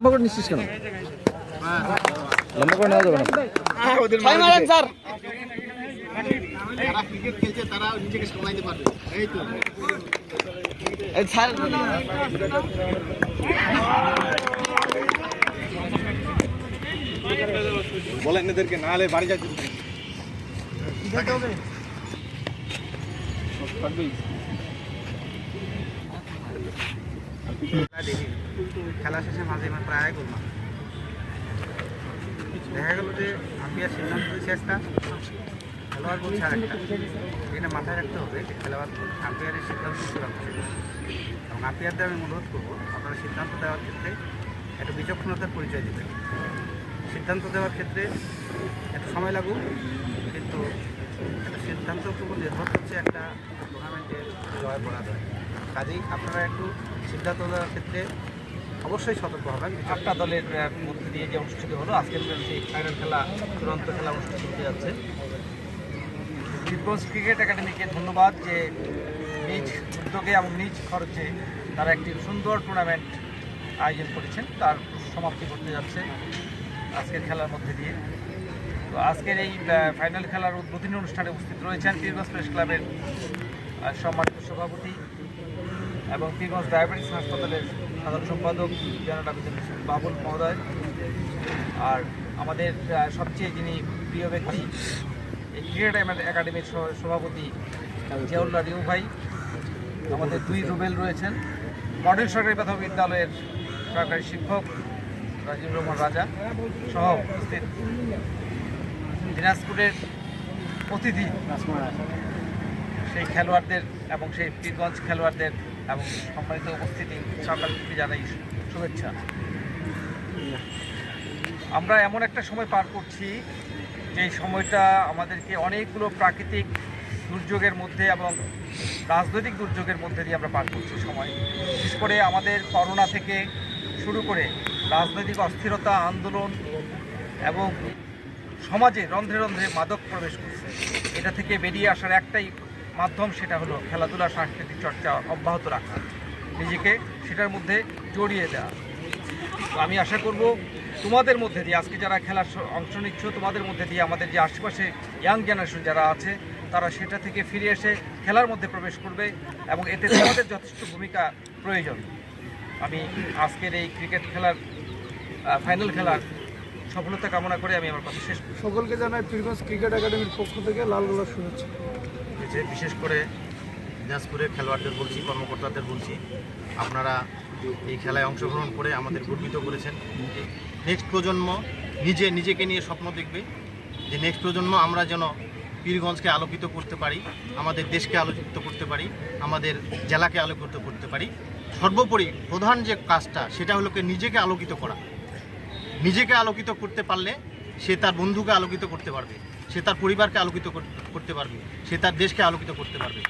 লম্বা করে নিচ্ছিস কেন লম্বা করে নেওয়া যাবে না। স্যার। যারা ক্রিকেট খেলছে তারা নিজেকে সামলাইতে পারবে। এই তো। এই বলেন এদেরকে না হলে বাড়ি যাচ্ছে খেলা শেষে মাঝে প্রায় গোলমাল দেখা গেল যে আম্পিয়ার সিদ্ধান্ত দিচ্ছে একটা খেলোয়াড় বলছে আরেকটা এটা মাথায় রাখতে হবে যে খেলোয়াড় আম্পিয়ারের সিদ্ধান্ত চূড়ান্ত এবং আম্পিয়ারদের আমি অনুরোধ করব, আপনারা সিদ্ধান্ত দেওয়ার ক্ষেত্রে একটা বিচক্ষণতার পরিচয় দেবেন। সিদ্ধান্ত দেওয়ার ক্ষেত্রে একটু সময় লাগুক কিন্তু একটা সিদ্ধান্তের উপর নির্ভর করছে একটা টুর্নামেন্টের জয় পরাজয়। কাজেই আপনারা একটু সিদ্ধান্ত দেওয়ার ক্ষেত্রে অবশ্যই সতর্ক হবেন। আটটা দলের মধ্যে দিয়ে যে অনুষ্ঠিত হলো আজকের সেই ফাইনাল খেলা, চূড়ান্ত খেলা অনুষ্ঠিত হতে যাচ্ছে। বীরগঞ্জ ক্রিকেট একাডেমিকে ধন্যবাদ যে নিজ উদ্যোগে এবং নিজ খরচে তারা একটি সুন্দর টুর্নামেন্ট আয়োজন করেছেন। তার সমাপ্তি করতে যাচ্ছে আজকের খেলার মধ্যে দিয়ে। তো আজকের এই ফাইনাল খেলার উদ্বোধনী অনুষ্ঠানে উপস্থিত রয়েছেন পীরগঞ্জ প্রেস ক্লাবের সম্মানিত সভাপতি এবং পীরগঞ্জ ডায়াবেটিস হাসপাতালের সাধারণ সম্পাদক জেনারেল আবেদন বাবুল মহোদয় আর আমাদের সবচেয়ে যিনি প্রিয় ব্যক্তি এই ক্রিকেট একাডেমির সভাপতি জিয়াউল্লাহ রিউ ভাই আমাদের দুই রুবেল রয়েছেন মডেল সরকারি প্রাথমিক বিদ্যালয়ের সরকারি শিক্ষক রাজীব রহমান রাজা সহ উপস্থিত দিনাজপুরের অতিথি সেই খেলোয়াড়দের এবং সেই পীরগঞ্জ খেলোয়াড়দের এবং সম্মানিত উপস্থিতি সকালকে জানাই শুভেচ্ছা। আমরা এমন একটা সময় পার করছি, যে সময়টা আমাদেরকে অনেকগুলো প্রাকৃতিক দুর্যোগের মধ্যে এবং রাজনৈতিক দুর্যোগের মধ্যে দিয়ে আমরা পার করছি সময়। বিশেষ করে আমাদের করোনা থেকে শুরু করে রাজনৈতিক অস্থিরতা, আন্দোলন এবং সমাজে রন্ধ্রে রন্ধ্রে মাদক প্রবেশ করছে। এটা থেকে বেরিয়ে আসার একটাই মাধ্যম সেটা হলো খেলাধুলা, সাংস্কৃতিক চর্চা অব্যাহত রাখা। নিজেকে সেটার মধ্যে জড়িয়ে দেওয়া আমি আশা করব তোমাদের মধ্যে দিয়ে, আজকে যারা খেলার অংশ নিচ্ছ, তোমাদের মধ্যে দিয়ে আমাদের যে আশেপাশে ইয়াং জেনারেশন যারা আছে, তারা সেটা থেকে ফিরে এসে খেলার মধ্যে প্রবেশ করবে এবং এতে তোমাদের যথেষ্ট ভূমিকা প্রয়োজন। আমি আজকের এই ক্রিকেট খেলার ফাইনাল খেলার সফলতা কামনা করে আমি আমার কথা শেষ সকলকে জানাই পীরগঞ্জ ক্রিকেট একাডেমির পক্ষ থেকে লাল গোলাপ শুভেচ্ছা। যে বিশেষ করে দিনাজপুরের খেলোয়াড়দের বলছি, কর্মকর্তাদের বলছি, আপনারা এই খেলায় অংশগ্রহণ করে আমাদের গর্বিত করেছেন। নেক্সট প্রজন্ম নিজে নিজেকে নিয়ে স্বপ্ন দেখবে যে নেক্সট প্রজন্ম আমরা যেন পীরগঞ্জকে আলোকিত করতে পারি, আমাদের দেশকে আলোকিত করতে পারি, আমাদের জেলাকে আলোকিত করতে পারি। সর্বোপরি প্রধান যে কাজটা সেটা হলো নিজেকে আলোকিত করা। নিজেকে আলোকিত করতে পারলে সে তার বন্ধুকে আলোকিত করতে পারবে, সে তার পরিবারকে আলোকিত করতে পারবে, সে তার দেশকে আলোকিত করতে পারবে।